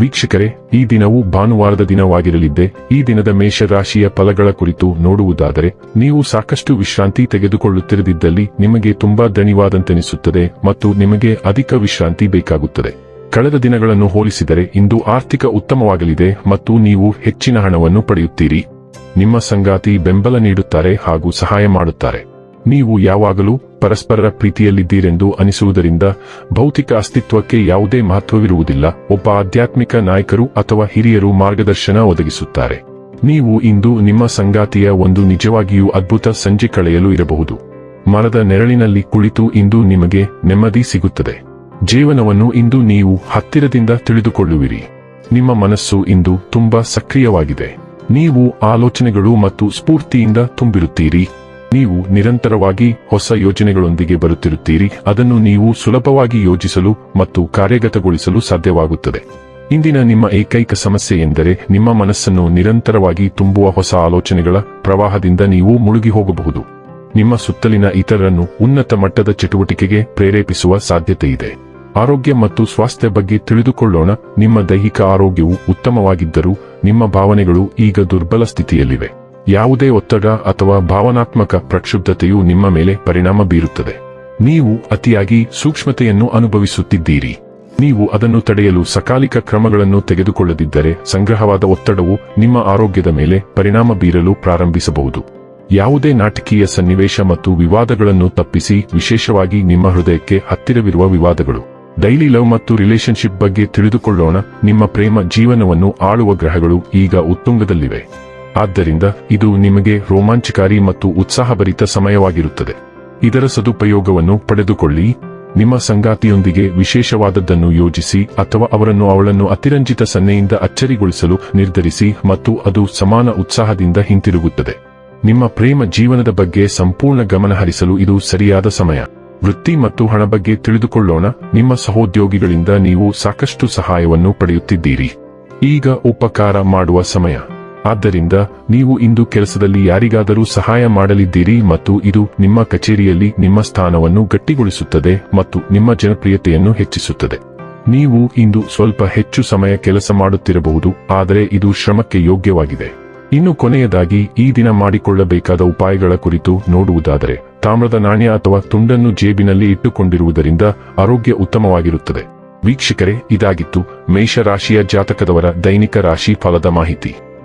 ವೀಕ್ಷಕರೇ, ಈ ದಿನವು ಭಾನುವಾರದ ದಿನವಾಗಿರಲಿದ್ದೆ, ಈ ದಿನದ ಮೇಷರಾಶಿಯ ಫಲಗಳ ಕುರಿತು ನೋಡುವುದಾದರೆ, ನೀವು ಸಾಕಷ್ಟು ವಿಶ್ರಾಂತಿ ತೆಗೆದುಕೊಳ್ಳುತ್ತಿರದಿದ್ದಲ್ಲಿ ನಿಮಗೆ ತುಂಬಾ ದಣಿವಾದಂತೆನಿಸುತ್ತದೆ ಮತ್ತು ನಿಮಗೆ ಅಧಿಕ ವಿಶ್ರಾಂತಿ ಬೇಕಾಗುತ್ತದೆ. ಕಳೆದ ದಿನಗಳನ್ನು ಹೋಲಿಸಿದರೆ ಇಂದು ಆರ್ಥಿಕ ಉತ್ತಮವಾಗಲಿದೆ ಮತ್ತು ನೀವು ಹೆಚ್ಚಿನ ಹಣವನ್ನು ಪಡೆಯುತ್ತೀರಿ. ನಿಮ್ಮ ಸಂಗಾತಿ ಬೆಂಬಲ ನೀಡುತ್ತಾರೆ ಹಾಗೂ ಸಹಾಯ ಮಾಡುತ್ತಾರೆ. ನೀವು ಯಾವಾಗಲೂ ಪರಸ್ಪರರ ಪ್ರೀತಿಯಲ್ಲಿದ್ದೀರೆಂದು ಅನಿಸುವುದರಿಂದ ಭೌತಿಕ ಅಸ್ತಿತ್ವಕ್ಕೆ ಯಾವುದೇ ಮಹತ್ವವಿರುವುದಿಲ್ಲ. ಒಬ್ಬ ಆಧ್ಯಾತ್ಮಿಕ ನಾಯಕರು ಅಥವಾ ಹಿರಿಯರು ಮಾರ್ಗದರ್ಶನ ಒದಗಿಸುತ್ತಾರೆ. ನೀವು ಇಂದು ನಿಮ್ಮ ಸಂಗಾತಿಯ ಒಂದು ನಿಜವಾಗಿಯೂ ಅದ್ಭುತ ಸಂಜೆ ಕಳೆಯಲು ಇರಬಹುದು. ಮರದ ನೆರಳಿನಲ್ಲಿ ಕುಳಿತು ಇಂದು ನಿಮಗೆ ನೆಮ್ಮದಿ ಸಿಗುತ್ತದೆ. ಜೀವನವನ್ನು ಇಂದು ನೀವು ಹತ್ತಿರದಿಂದ ತಿಳಿದುಕೊಳ್ಳುವಿರಿ. ನಿಮ್ಮ ಮನಸ್ಸು ಇಂದು ತುಂಬಾ ಸಕ್ರಿಯವಾಗಿದೆ. ನೀವು ಆಲೋಚನೆಗಳು ಮತ್ತು ಸ್ಫೂರ್ತಿಯಿಂದ ತುಂಬಿರುತ್ತೀರಿ. ನೀವು ನಿರಂತರವಾಗಿ ಹೊಸ ಯೋಜನೆಗಳೊಂದಿಗೆ ಬರುತ್ತಿರುತ್ತೀರಿ. ಅದನ್ನು ನೀವು ಸುಲಭವಾಗಿ ಯೋಜಿಸಲು ಮತ್ತು ಕಾರ್ಯಗತಗೊಳಿಸಲು ಸಾಧ್ಯವಾಗುತ್ತದೆ. ಇಂದಿನ ನಿಮ್ಮ ಏಕೈಕ ಸಮಸ್ಯೆ ಎಂದರೆ ನಿಮ್ಮ ಮನಸ್ಸನ್ನು ನಿರಂತರವಾಗಿ ತುಂಬುವ ಹೊಸ ಆಲೋಚನೆಗಳ ಪ್ರವಾಹದಿಂದ ನೀವು ಮುಳುಗಿ ಹೋಗಬಹುದು. ನಿಮ್ಮ ಸುತ್ತಲಿನ ಇತರರನ್ನು ಉನ್ನತ ಮಟ್ಟದ ಚಟುವಟಿಕೆಗೆ ಪ್ರೇರೇಪಿಸುವ ಸಾಧ್ಯತೆ ಇದೆ. ಆರೋಗ್ಯ ಮತ್ತು ಸ್ವಾಸ್ಥ್ಯ ಬಗ್ಗೆ ತಿಳಿದುಕೊಳ್ಳೋಣ. ನಿಮ್ಮ ದೈಹಿಕ ಆರೋಗ್ಯವು ಉತ್ತಮವಾಗಿದ್ದರೂ ನಿಮ್ಮ ಭಾವನೆಗಳು ಈಗ ದುರ್ಬಲ ಸ್ಥಿತಿಯಲ್ಲಿವೆ. ಯಾವುದೇ ಒತ್ತಡ ಅಥವಾ ಭಾವನಾತ್ಮಕ ಪ್ರಕ್ಷುಬ್ಧತೆಯು ನಿಮ್ಮ ಮೇಲೆ ಪರಿಣಾಮ ಬೀರುತ್ತದೆ. ನೀವು ಅತಿಯಾಗಿ ಸೂಕ್ಷ್ಮತೆಯನ್ನು ಅನುಭವಿಸುತ್ತಿದ್ದೀರಿ. ನೀವು ಅದನ್ನು ತಡೆಯಲು ಸಕಾಲಿಕ ಕ್ರಮಗಳನ್ನು ತೆಗೆದುಕೊಳ್ಳದಿದ್ದರೆ ಸಂಗ್ರಹವಾದ ಒತ್ತಡವು ನಿಮ್ಮ ಆರೋಗ್ಯದ ಮೇಲೆ ಪರಿಣಾಮ ಬೀರಲು ಪ್ರಾರಂಭಿಸಬಹುದು. ಯಾವುದೇ ನಾಟಕೀಯ ಸನ್ನಿವೇಶ ಮತ್ತು ವಿವಾದಗಳನ್ನು ತಪ್ಪಿಸಿ ವಿಶೇಷವಾಗಿ ನಿಮ್ಮ ಹೃದಯಕ್ಕೆ ಹತ್ತಿರವಿರುವ ವಿವಾದಗಳು. ಡೈಲಿ ಲವ್ ಮತ್ತು ರಿಲೇಶನ್ಶಿಪ್ ಬಗ್ಗೆ ತಿಳಿದುಕೊಳ್ಳೋಣ. ನಿಮ್ಮ ಪ್ರೇಮ ಜೀವನವನ್ನು ಆಳುವ ಗ್ರಹಗಳು ಈಗ ಉತ್ತುಂಗದಲ್ಲಿವೆ. ಆದ್ದರಿಂದ ಇದು ನಿಮಗೆ ರೋಮಾಂಚಕಾರಿ ಮತ್ತು ಉತ್ಸಾಹಭರಿತ ಸಮಯವಾಗಿರುತ್ತದೆ. ಇದರ ಸದುಪಯೋಗವನ್ನು ಪಡೆದುಕೊಳ್ಳಿ. ನಿಮ್ಮ ಸಂಗಾತಿಯೊಂದಿಗೆ ವಿಶೇಷವಾದದ್ದನ್ನು ಯೋಜಿಸಿ ಅಥವಾ ಅವರನ್ನು ಅವಳನ್ನು ಅತಿರಂಜಿತ ಸನ್ನೆಯಿಂದ ಅಚ್ಚರಿಗೊಳಿಸಲು ನಿರ್ಧರಿಸಿ ಮತ್ತು ಅದು ಸಮಾನ ಉತ್ಸಾಹದಿಂದ ಹಿಂತಿರುಗುತ್ತದೆ. ನಿಮ್ಮ ಪ್ರೇಮ ಜೀವನದ ಬಗ್ಗೆ ಸಂಪೂರ್ಣ ಗಮನಹರಿಸಲು ಇದು ಸರಿಯಾದ ಸಮಯ. ವೃತ್ತಿ ಮತ್ತು ಹಣ ಬಗ್ಗೆ ತಿಳಿದುಕೊಳ್ಳೋಣ. ನಿಮ್ಮ ಸಹೋದ್ಯೋಗಿಗಳಿಂದ ನೀವು ಸಾಕಷ್ಟು ಸಹಾಯವನ್ನು ಪಡೆಯುತ್ತಿದ್ದೀರಿ. ಈಗ ಉಪಕಾರ ಮಾಡುವ ಸಮಯ. ಆದ್ದರಿಂದ ನೀವು ಇಂದು ಕೆಲಸದಲ್ಲಿ ಯಾರಿಗಾದರೂ ಸಹಾಯ ಮಾಡಲಿದ್ದೀರಿ ಮತ್ತು ಇದು ನಿಮ್ಮ ಕಚೇರಿಯಲ್ಲಿ ನಿಮ್ಮ ಸ್ಥಾನವನ್ನು ಗಟ್ಟಿಗೊಳಿಸುತ್ತದೆ ಮತ್ತು ನಿಮ್ಮ ಜನಪ್ರಿಯತೆಯನ್ನು ಹೆಚ್ಚಿಸುತ್ತದೆ. ನೀವು ಇಂದು ಸ್ವಲ್ಪ ಹೆಚ್ಚು ಸಮಯ ಕೆಲಸ ಮಾಡುತ್ತಿರಬಹುದು, ಆದರೆ ಇದು ಶ್ರಮಕ್ಕೆ ಯೋಗ್ಯವಾಗಿದೆ. ಇನ್ನು ಕೊನೆಯದಾಗಿ, ಈ ದಿನ ಮಾಡಿಕೊಳ್ಳಬೇಕಾದ ಉಪಾಯಗಳ ಕುರಿತು ನೋಡುವುದಾದರೆ, ತಾಮ್ರದ ನಾಣ್ಯ ಅಥವಾ ತುಂಡನ್ನು ಜೇಬಿನಲ್ಲಿ ಇಟ್ಟುಕೊಂಡಿರುವುದರಿಂದ ಆರೋಗ್ಯ ಉತ್ತಮವಾಗಿರುತ್ತದೆ. ವೀಕ್ಷಕರೇ, ಇದಾಗಿತ್ತು ಮೇಷರಾಶಿಯ ಜಾತಕದವರ ದೈನಿಕ ರಾಶಿ ಫಲದ ಮಾಹಿತಿ.